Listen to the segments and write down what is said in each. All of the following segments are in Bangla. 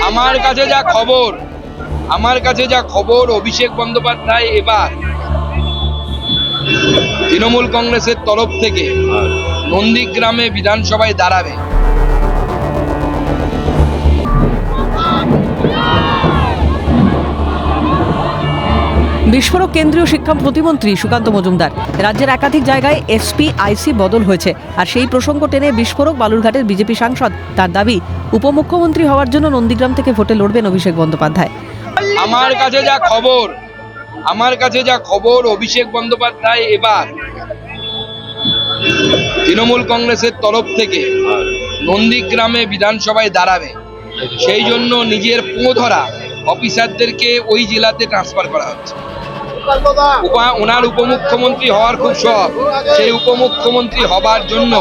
আমার কাছে যা খবর, আমার কাছে যা খবর, অভিষেক বন্দ্যোপাধ্যায় এবার। তৃণমূল কংগ্রেসের তরফ থেকে নন্দীগ্রামে বিধানসভায় দাঁড়াবে। বিস্ফোরক কেন্দ্রীয় শিক্ষা প্রতিমন্ত্রী সুকান্ত মজুমদার। রাজ্যের একাধিক জায়গায় এসপি, আইসি বদল হয়েছে। আর সেই প্রসঙ্গ টেনে বিস্ফোরক বালুরঘাটের বিজেপি সাংসদ তার দাবি, উপমুখ্যমন্ত্রী হওয়ার জন্য নন্দীগ্রাম থেকে ভোটে লড়বেন অভিষেক বন্দ্যোপাধ্যায়। আমার কাছে যা খবর, আমার কাছে যা খবর, অভিষেক বন্দ্যোপাধ্যায় এবার তৃণমূল কংগ্রেসের তরফ থেকে নন্দীগ্রামে বিধানসভায় দাঁড়াবে। সেই জন্য নিজের পো ধরা অফিসারদেরকে ওই জেলাতে ট্রান্সফার করা হচ্ছে। ওনার উপমুখ্যমন্ত্রী হওয়ার খুব শখ। সেই উপমুখ্যমন্ত্রী হবার জন্য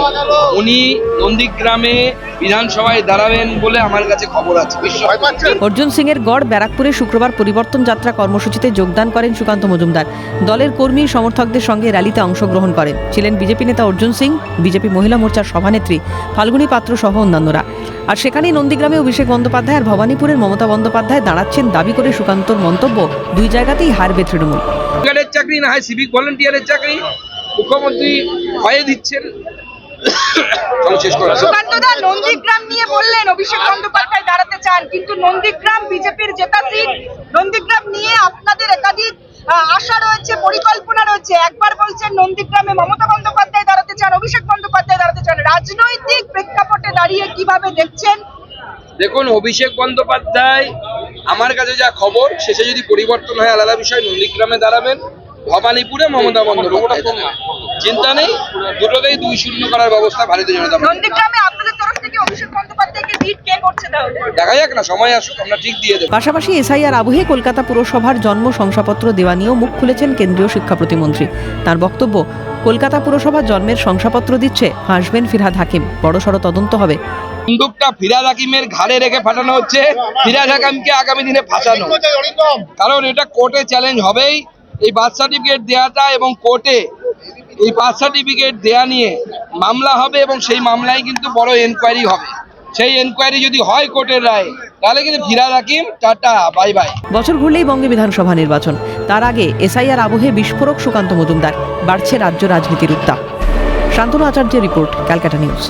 উনি নন্দীগ্রামে বিধানসভায় দাঁড়াবেন বলে আমার কাছে খবর আছে অর্জুন সিং এর গড় ব্যারাকপুরে শুক্রবার পরিবর্তন যাত্রা কর্মসূচিতে যোগদান করেন সুকান্ত মজুমদার। দলের কর্মী সমর্থকদের সঙ্গে র্যালিতে অংশগ্রহণ করেন। ছিলেন বিজেপি নেতা অর্জুন সিং বিজেপি মহিলা মোর্চার সভানেত্রী ফাল্গুনী পাত্র সহ অন্যান্যরা। আর সেখানেই নন্দীগ্রামে অভিষেক বন্দ্যোপাধ্যায় আর ভবানীপুরের মমতা বন্দ্যোপাধ্যায় দাঁড়াচ্ছেন দাবি করে সুকান্তর মন্তব্য। দুই জায়গাতেই হারবে তৃণমূল। চাকরি না হয় সিভিক ভলেন্টিয়ারের চাকরি মুখ্যমন্ত্রী হয়ে দিচ্ছেন। সুকান্তদা নন্দীগ্রাম নিয়ে বললেন অভিষেক বন্দ্যোপাধ্যায় দাঁড়াতে চান কিন্তু নন্দীগ্রাম বিজেপির জেতা সিট। নন্দীগ্রাম নিয়ে আপনাদের একাধিক আশা রয়েছে পরিকল্পনা রয়েছে। একবার বলছেন নন্দীগ্রামে মমতা বন্দ্যোপাধ্যায় দাঁড়াতে চান অভিষেক বন্দ্যোপাধ্যায় দাঁড়াতে চান। রাজনৈতিক প্রেক্ষাপটে দাঁড়িয়ে কীভাবে দেখছেন? দেখুন অভিষেক বন্দ্যোপাধ্যায় আমার কাছে যা খবর শেষে যদি পরিবর্তন হয় আলাদা বিষয় নন্দীগ্রামে দাঁড়াবেন। ভবানীপুরে মমতা বন্দ্যোপাধ্যায়। চিন্তা নেই? দুটোতেই দুই শূন্য করার ব্যবস্থা ভারতীয় জনতা দেখা যাক না সময় আসুক আমরা ঠিক দিয়ে দেবো। পাশাপাশি এসআইআর আবহে কলকাতা পুরসভার জন্ম শংসাপত্র দেওয়া নিয়েও মুখ খুলেছেন কেন্দ্রীয় শিক্ষা প্রতিমন্ত্রী। তার বক্তব্য কলকাতা পুরসভা জন্মের শংসাপত্র দিচ্ছে হাসবেন ফিরহাদ হাকিম। বড়সড় তদন্ত হবে। বন্দুকটা ফিরাদ হাকিমের ঘাড়ে রেখে ফাটানো হচ্ছে। ফিরাদ হাকিমকে আগামী দিনে ফাঁসানো। কারণ এটা কোর্টে চ্যালেঞ্জ হবেই। এই বার্থ সার্টিফিকেট দেওয়াটা এবং কোর্টে এই বার্থ সার্টিফিকেট দেয়া নিয়ে মামলা হবে এবং সেই মামলায় কিন্তু বড় এনকোয়ারি হবে। সেই এনকোয়ারি যদি হয় কোর্টের রায়, তাহলে কিন্তু Firhad Hakim, tata bye bye বছর ঘুরলেই বঙ্গে বিধানসভা নির্বাচন। তার আগে এসআইআর আবহে বিস্ফোরক সুকান্ত মজুমদার, বাড়ছে রাজ্য রাজনীতির উত্তাপ। শান্তনু আচার্যের রিপোর্ট, ক্যালকাটা নিউজ।